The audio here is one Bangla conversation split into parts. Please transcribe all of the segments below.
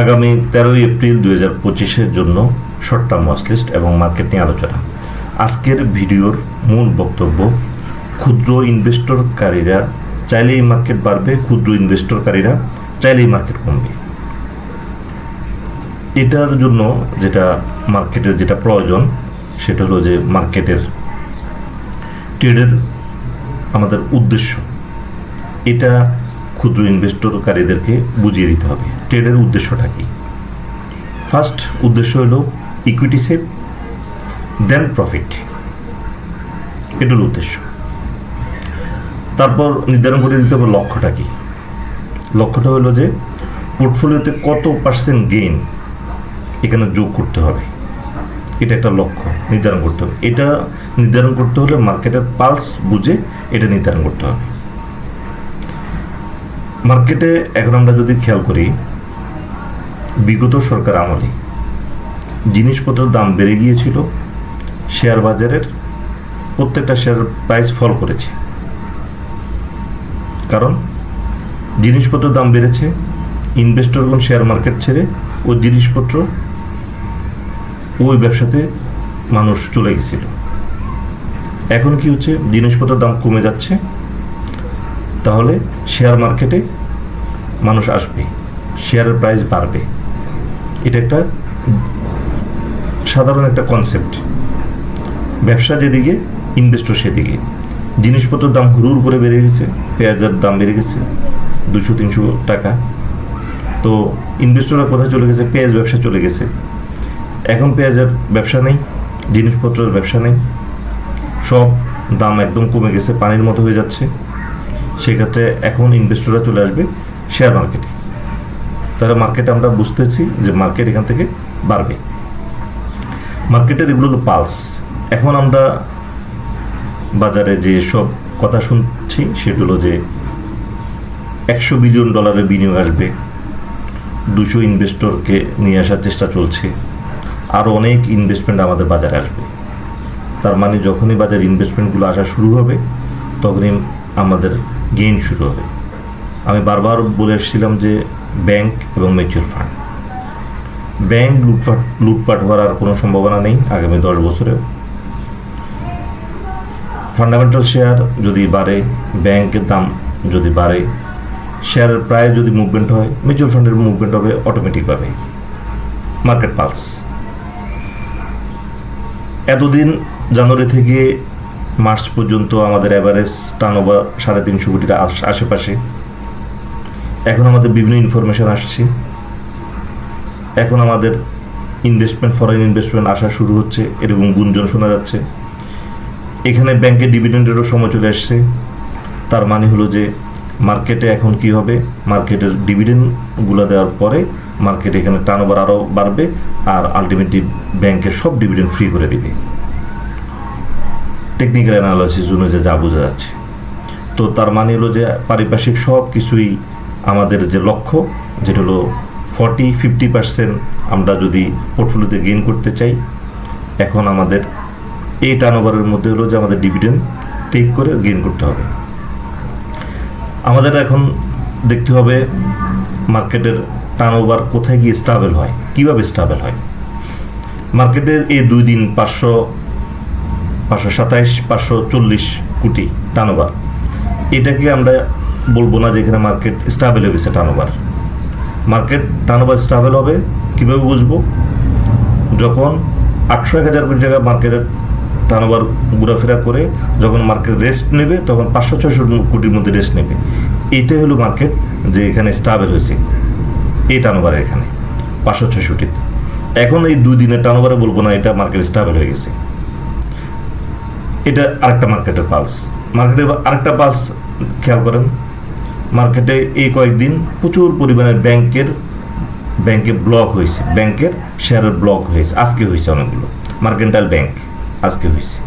আগামী তেরোই এপ্রিল দুই হাজার পঁচিশের জন্য শর্ট টার্ম ওয়াচ লিস্ট এবং মার্কেট নিয়ে আলোচনা। আজকের ভিডিওর মূল বক্তব্য, ক্ষুদ্র ইনভেস্টরকারীরা চাইলেই মার্কেট বাড়বে, ক্ষুদ্র ইনভেস্টরকারীরা চাইলেই মার্কেট কমবে। এটার জন্য যেটা মার্কেটের যেটা প্রয়োজন, সেটা হলো যে মার্কেটের ট্রেডের আমাদের উদ্দেশ্য। এটা ক্ষুদ্র ইনভেস্টরকারীদেরকে বুঝিয়ে দিতে হবে। ট্রেডের উদ্দেশ্যটা কি? ফার্স্ট উদ্দেশ্য হলো ইকুইটি সেভ দেন প্রফিট এটার উদ্দেশ্য। তারপর নির্ধারণ করে দিতে হবে লক্ষ্যটা কি? লক্ষ্যটা হলো যে পোর্টফোলিওতে কত পার্সেন্ট গেইন এখানে যোগ করতে হবে। এটা একটা লক্ষ্য, নির্ধারণ করতে হবে। এটা নির্ধারণ করতে হলে মার্কেটের পালস বুঝে এটা নির্ধারণ করতে হবে। মার্কেটে এখন আমরা যদি খেয়াল করি বিগত সরকার আমলে। জিনিসপত্রের দাম বেড়ে গিয়েছিল শেয়ার বাজারের প্রত্যেকটা শেয়ার প্রাইস ফল করেছে। কারণ জিনিসপত্রের দাম বেড়েছে ইনভেস্টরগণ শেয়ার মার্কেট ছেড়ে ওই জিনিসপত্র ওই ব্যবসাতে মানুষ চলে গেছিল। এখন কি হচ্ছে? জিনিসপত্রের দাম কমে যাচ্ছে, তাহলে শেয়ার মার্কেটে মানুষ আসবে শেয়ারের প্রাইস বাড়বে। এটা একটা সাধারণ একটা কনসেপ্ট ব্যবসা যেদিকে ইনভেস্টর সেদিকে। জিনিসপত্রের দাম হুড়ুর করে বেড়ে গেছে, পেঁয়াজের দাম বেড়ে গেছে, দুশো, তিনশো টাকা। তো ইনভেস্টররা কোথায় চলে গেছে? পেঁয়াজ ব্যবসা চলে গেছে। এখন পেঁয়াজের ব্যবসা নেই, জিনিসপত্রের ব্যবসা নেই। সব দাম একদম কমে গেছে, পানির মতো হয়ে যাচ্ছে। সেক্ষেত্রে এখন ইনভেস্টররা চলে আসবে শেয়ার মার্কেটে তাহলে মার্কেটে আমরা বুঝতেছি যে মার্কেট এখান থেকে বাড়বে। মার্কেটের এগুলো হলো পালস এখন আমরা বাজারে যে সব কথা শুনছি সেগুলো যে একশো বিলিয়ন ডলারের বিনিয়োগ আসবে। দুশো ইনভেস্টরকে নিয়ে আসার চেষ্টা চলছে। আরও অনেক ইনভেস্টমেন্ট আমাদের বাজারে আসবে। তার মানে যখনই বাজার ইনভেস্টমেন্টগুলো আসা শুরু হবে, তখনই আমাদের গেইন শুরু হবে। আমি বারবার বলে এসেছিলাম যে ব্যাংক এবং মিউচুয়াল ফান্ড। ব্যাংক লুটপাট লুটপাট হওয়ার আর কোনো সম্ভাবনা নেই আগামী দশ বছরেও ফান্ডামেন্টাল শেয়ার যদি বাড়ে, ব্যাংকের দাম যদি বাড়ে শেয়ারের প্রায় যদি মুভমেন্ট হয় মিউচুয়াল ফান্ডের মুভমেন্ট হবে অটোমেটিকভাবে মার্কেট পালস এতদিন জানুয়ারি থেকে মার্চ পর্যন্ত আমাদের অ্যাভারেজ টার্ন ওভার সাড়ে তিনশো কোটির আশ- আশেপাশে। এখন আমাদের বিভিন্ন ইনফরমেশন আসছে। এখন আমাদের ইনভেস্টমেন্ট ফরেন ইনভেস্টমেন্ট আসা শুরু হচ্ছে, এরকম গুঞ্জন শোনা যাচ্ছে। এখানে ব্যাংকের ডিভিডেন্ডেরও সময় চলে আসছে। তার মানে হলো যে মার্কেটে এখন কি হবে? মার্কেটের ডিভিডেন্ডগুলো দেওয়ার পরে মার্কেট এখানে টার্ন ওভার আরও বাড়বে আর আলটিমেটলি ব্যাংকের সব ডিভিডেন্ড ফ্রি করে দিবে। টেকনিক্যাল অ্যানালাইসিস অনুযায়ী যা বোঝা যাচ্ছে। তো তার মানে হলো যে পারিপার্শ্বিক সব কিছুই আমাদের যে লক্ষ্য, যেটা হলো ফর্টি ফিফটি পার্সেন্ট আমরা যদি পোর্টফোলিওতে গেইন করতে চাই, এখন আমাদের এই টার্নওভারের মধ্যে হলো যে আমাদের ডিভিডেন্ড টেক করে গেইন করতে হবে। আমাদের এখন দেখতে হবে মার্কেটের টার্নওভার কোথায় গিয়ে স্টাবেল হয়, কীভাবে স্টাবেল হয়। মার্কেটের এই দুই দিন পাঁচশো পাঁচশো সাতাইশ, পাঁচশো চল্লিশ কোটি টার্নওভার এটাকে আমরা বলব না যে এখানে মার্কেট স্টাবেল হয়ে গেছে টার্নওভার মার্কেট টার্নওভার স্টাবেল হবে, কীভাবে বুঝব? যখন আটশো এক হাজার কোটি টাকা মার্কেটের টার্নওভার ঘোরাফেরা করে, যখন মার্কেট রেস্ট নেবে, তখন পাঁচশো ছশো কোটির মধ্যে রেস্ট নেবে। এটাই হলো মার্কেট যে এখানে স্টাবেল হয়েছে। এই টার্নওভার এখানে, পাঁচশো ছষট্টিতে এখন এই দুই দিনের টার্নওভারে বলব না এটা মার্কেট স্টাবেল হয়ে গেছে। এটা আরেকটা মার্কেটের পালস মার্কেটে আরেকটা পালস খেয়াল করেন। মার্কেটে এই কয়েকদিন প্রচুর পরিমাণে ব্যাংকের, ব্যাংকে ব্লক হয়েছে। ব্যাংকের শেয়ারের ব্লক হয়েছে। আজকে হয়েছে অনেকগুলো। মার্কেন্টাইল ব্যাংক আজকে হয়েছে।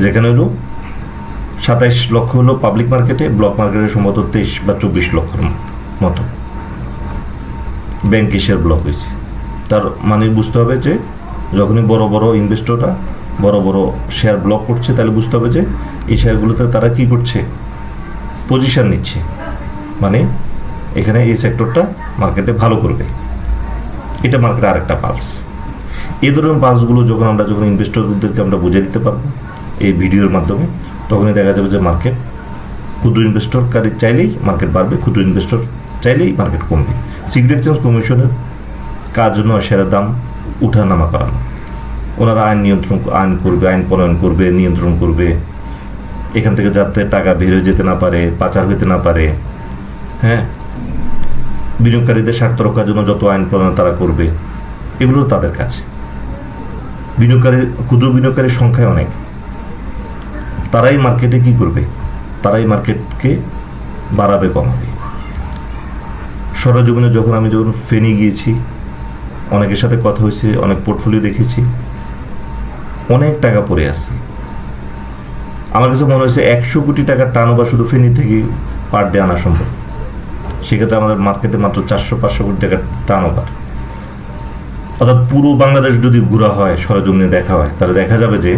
যেখানে হলো সাতাইশ লক্ষ হলো পাবলিক মার্কেটে ব্লক মার্কেটে সম্ভবত তেইশ বা চব্বিশ লক্ষের মতো। ব্যাংকে শেয়ার ব্লক হয়েছে। তার মানে বুঝতে হবে যে, যখনই বড় বড় ইনভেস্টররা বড় বড় শেয়ার ব্লক করছে, তাহলে বুঝতে হবে যে, এই শেয়ারগুলোতে তারা কি করছে? পজিশন নিচ্ছে। মানে এখানে এই সেক্টরটা মার্কেটে ভালো করবে। এটা মার্কেটে আরেকটা পালস এই ধরনের পালসগুলো যখন আমরা যখন ইনভেস্টরদেরকে আমরা বুঝে দিতে পারব এই ভিডিওর মাধ্যমে, তখনই দেখা যাবে যে মার্কেট ক্ষুদ্র ইনভেস্টর কারি চাইলেই মার্কেট বাড়বে, ক্ষুদ্র ইনভেস্টর চাইলেই মার্কেট কমবে। সিকিউরিটি এক্সচেঞ্জ কমিশনের কাজ জন্য সেরা দাম উঠানামা করানো ওনারা আইন নিয়ন্ত্রণ, আইন করবে, আইন প্রণয়ন করবে, নিয়ন্ত্রণ করবে। এখান থেকে যাতে টাকা বের হয়ে যেতে না পারে, পাচার হইতে না পারে হ্যাঁ? বিনিয়োগকারীদের স্বার্থ রক্ষার জন্য যত আইন প্রণয়ন তারা করবে, এগুলো তাদের কাছে বিনিয়োগকারীর ক্ষুদ্র বিনিয়োগকারীর সংখ্যায় অনেক। তারাই মার্কেটে কি করবে? তারাই মার্কেটকে বাড়াবে, কমাবে। সরজমিনে যখন আমি যখন ফেনি গিয়েছি, অনেকের সাথে কথা হয়েছে, অনেক পোর্টফোলিও দেখেছি, অনেক টাকা পড়ে আছে। আমার কাছে মনে হয়েছে একশো কোটি টাকার টার্ন বা শুধু ফেনি থেকে পার ডে আনা সম্ভব। সেক্ষেত্রে আমাদের মার্কেটে মাত্র চারশো, পাঁচশো কোটি টাকার টার্ন ওভার অর্থাৎ পুরো বাংলাদেশ যদি ঘোরা হয়, সরজমিনে দেখা হয়, তাহলে দেখা যাবে যে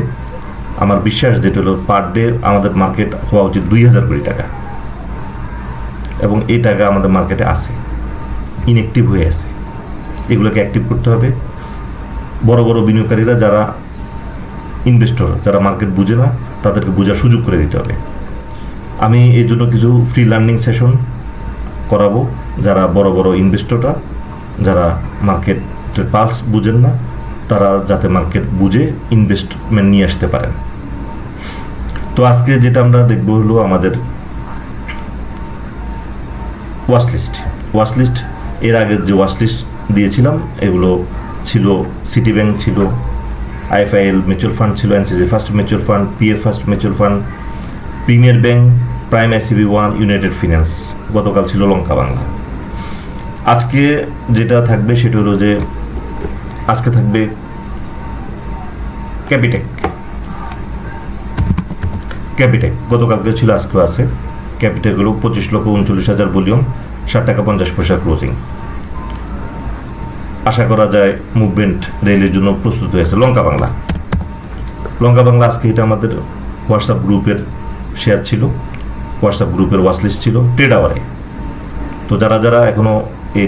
আমার বিশ্বাস যেটা হলো পার ডে আমাদের মার্কেট হওয়া উচিত দুই হাজার কোটি টাকা। এবং এই টাকা আমাদের মার্কেটে আছে ইনএক্টিভ হয়ে আছে। এগুলোকে অ্যাক্টিভ করতে হবে। বড় বড় বিনিয়োগকারীরা যারা ইনভেস্টর যারা মার্কেট বুঝে না, তাদেরকে বোঝার সুযোগ করে দিতে হবে। আমি এই জন্য কিছু ফ্রি লার্নিং সেশন করাবো। যারা বড় বড় ইনভেস্টররা যারা মার্কেটের পালস বুঝেন না, তারা যাতে মার্কেট বুঝে ইনভেস্টমেন্ট নিয়ে আসতে পারেন। তো আজকে যেটা আমরা দেখব হলো আমাদের ওয়াচ লিস্ট ওয়াচ লিস্ট এর আগে যে ওয়াচ লিস্ট দিয়েছিলাম, এগুলো ছিল সিটি ব্যাংক ছিল আইএফআইএল মিউচুয়াল ফান্ড ছিল NCC first mutual fund PF first mutual fund premier bank prime ICB one united finance গতকাল ছিল লঙ্কা বাংলা। আজকে যেটা থাকবে সেটা হলো যে, আজকে থাকবে ক্যাপিটেক ক্যাপিটেক গতকালকে ছিল, আজকেও আছে। ক্যাপিটেক হলো পঁচিশ লক্ষ উনচল্লিশ হাজার ভলিউম, ষাট টাকা পঞ্চাশ পয়সা ক্লোজিং। আশা করা যায় মুভমেন্ট রেলের জন্য প্রস্তুত হয়েছে লঙ্কা বাংলা। লঙ্কা বাংলা আজকে এটা আমাদের হোয়াটসঅ্যাপ গ্রুপের শেয়ার ছিল। হোয়াটসঅ্যাপ গ্রুপের ওয়াচলিস্ট ছিল ট্রেড আওয়ারে তো যারা যারা এখনও এই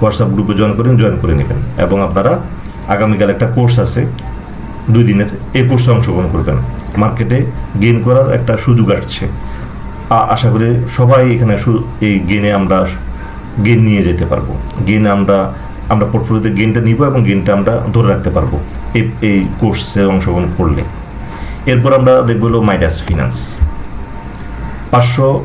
হোয়াটসঅ্যাপ গ্রুপে জয়েন করেন জয়েন করে নেবেন। এবং আপনারা আগামীকাল একটা কোর্স আছে, দুই দিনের, এই কোর্সে অংশগ্রহণ করবেন। মার্কেটে গেইন করার একটা সুযোগ আসছে। আশা করি সবাই এখানে এই গেনে আমরা গেন নিয়ে যেতে পারব। গেন আমরা আমরা পোর্টফোলিওতে গেনটা নিব এবং গেনটা আমরা ধরে রাখতে পারব এই এই কোর্সে অংশগ্রহণ করলে। এরপর আমরা দেখব হলো মাইডাস ফিনান্স পাঁচশো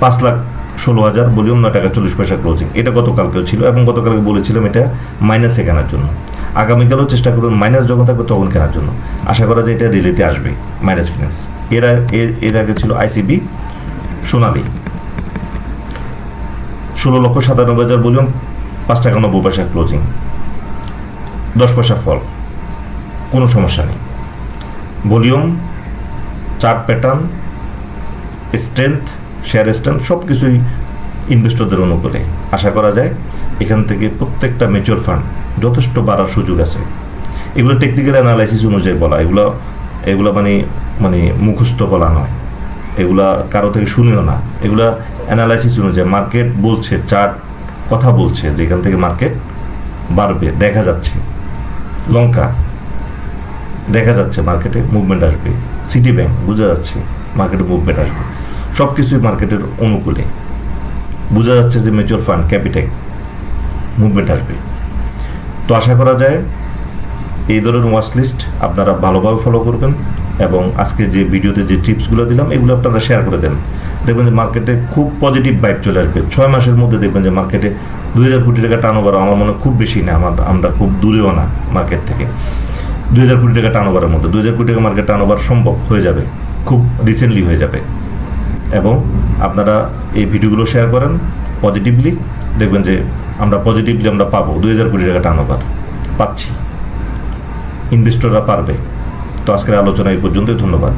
পাঁচ লাখ ষোলো হাজার ভলিউম, নয় টাকা চল্লিশ পয়সা ক্লোজিং এটা গতকালকেও ছিল এবং গতকালকে বলেছিলাম এটা মাইনাসে কেনার জন্য। আগামীকালও চেষ্টা করুন মাইনাস যখন থাকবে তখন কেনার জন্য। আশা করা যায় এটা রিলেতে আসবে মাইনাস ফিনান্স এর এর- আগে ছিল আইসিবি সোনালি। ষোলো লক্ষ সাতানব্বই হাজার ভলিউম, পাঁচ টাকা নব্বই পয়সা ক্লোজিং দশ পয়সা ফল কোনো সমস্যা নেই। Volume chart pattern strength share strength সব কিছুই ইনভেস্টরদের অনুকূলে। আশা করা যায় এখান থেকে প্রত্যেকটা মিউচুয়াল ফান্ড যথেষ্ট বাড়ার সুযোগ আছে। এগুলো টেকনিক্যাল অ্যানালাইসিস অনুযায়ী বলা, এগুলো এগুলো মানে মানে মুখস্থ বলা নয়। এগুলা কারও থেকে শুনিও না। এগুলা অ্যানালাইসিস অনুযায়ী মার্কেট বলছে চার্ট কথা বলছে যে এখান থেকে মার্কেট বাড়বে, দেখা যাচ্ছে। লঙ্কা, দেখা যাচ্ছে মার্কেটে মুভমেন্ট আসবে। সিটি ব্যাংক বোঝা যাচ্ছে মার্কেটে মুভমেন্ট আসবে। সব কিছুই মার্কেটের অনুকূলে। বোঝা যাচ্ছে যে মিউচুয়াল ফান্ড, ক্যাপিটেক, মুভমেন্ট আসবে। তো আশা করা যায়, এই ধরনের ওয়াচ লিস্ট আপনারা ভালোভাবে ফলো করবেন এবং আজকে যে ভিডিওতে যে টিপসগুলো দিলাম, এগুলো আপনারা শেয়ার করে দেন। দেখবেন যে মার্কেটে খুব পজিটিভ বাইক চলে আসবে। ছয় মাসের মধ্যে দেখবেন যে মার্কেটে দুই হাজার কোটি টাকা ওভার আমার মনে খুব বেশি না, আমার, আমরা খুব দূরেও না মার্কেট থেকে। দুই হাজার কোটি টাকা ওভারের মধ্যে। দুই হাজার কোটি টাকা মার্কেট ওভার সম্ভব হয়ে যাবে, খুব রিসেন্টলি হয়ে যাবে। এবং আপনারা এই ভিডিওগুলো শেয়ার করেন পজিটিভলি দেখবেন যে আমরা পজিটিভলি আমরা পাবো। দুই হাজার কোটি টাকা টার্নওভার পাচ্ছি। ইনভেস্টররা পারবে। তো আজকের আলোচনা এই পর্যন্তই, ধন্যবাদ।